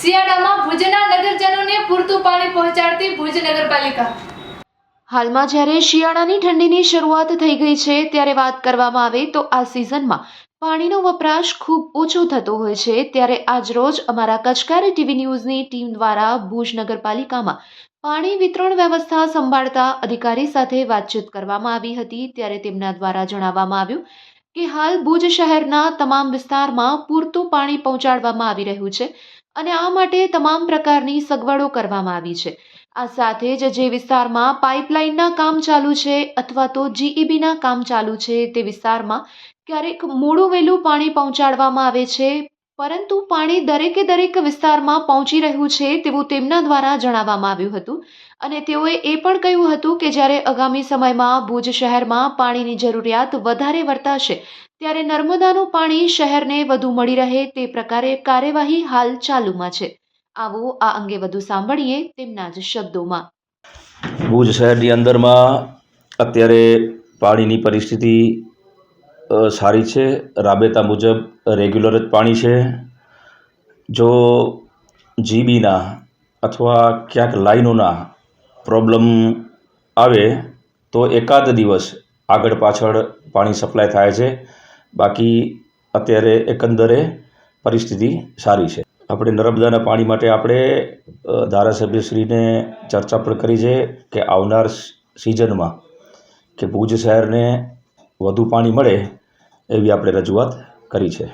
શિયાળામાં ભુજના નગરજનોને પૂરતું પાણી પહોંચાડતી ભુજ નગરપાલિકા. હાલમાં જ્યારે શિયાળાની ઠંડીની શરૂઆત થઈ ગઈ છે ત્યારે વાત કરવામાં આવે તો આ સિઝનમાં પાણીનો વપરાશ ખૂબ ઓછો થતો હોય છે ત્યારે આજરોજ અમારા કચકારી ટીવી ન્યૂઝની ટીમ દ્વારા ભુજ નગરપાલિકામાં પાણી વિતરણ વ્યવસ્થા સંભાળતા અધિકારી સાથે વાતચીત કરવામાં આવી હતી ત્યારે તેમના દ્વારા જણાવવામાં આવ્યું કે હાલ ભુજ શહેરના તમામ વિસ્તારમાં પૂરતું પાણી પહોંચાડવામાં આવી રહ્યું છે. અને આ માટે તમામ પ્રકારની સગવડો કરવામાં આવી છે. આ સાથે જ જે વિસ્તારમાં પાઇપલાઇનના કામ ચાલુ છે અથવા તો જીઈબીના કામ ચાલુ છે તે વિસ્તારમાં ક્યારેક મોડું વહેલું પાણી પહોંચાડવામાં આવે છે પરંતુ પાણી દરેકે દરેક વિસ્તારમાં પહોંચી રહ્યું છે તેવું તેમના દ્વારા જણાવવામાં આવ્યું હતું. અને તેઓએ એ પણ કહ્યું હતું કે જ્યારે આગામી સમયમાં ભુજ શહેરમાં પાણીની જરૂરિયાત વધારે વર્તાશે, ત્યારે નર્મદાનું પાણી શહેરને વધુ મળી રહે તે પ્રકારે કાર્યવાહી હાલ ચાલુમાં છે. આવો આ અંગે વધુ સાંભળીએ તેમના જ શબ્દોમાં. ભુજ શહેરની અંદરમાં અત્યારે પાણીની પરિસ્થિતિ સારી છે, રાબેતા મુજબ રેગ્યુલર જ પાણી છે. જો જીબીના અથવા ક્યાંક લાઈનોના પ્રોબ્લેમ આવે તો એકાદ દિવસ આગળ પાછળ પાણી સપ્લાય થાય છે. બાકી અત્યારે એકંદરે પરિસ્થિતિ સારી છે. આપણે નર્મદાના પાણી માટે આપણે ધારાસભ્યશ્રીને ચર્ચા પણ કરી છે કે આવનાર સિઝનમાં કે ભુજ શહેરને વધુ પાણી મળે એવી આપણે રજૂઆત કરી છે.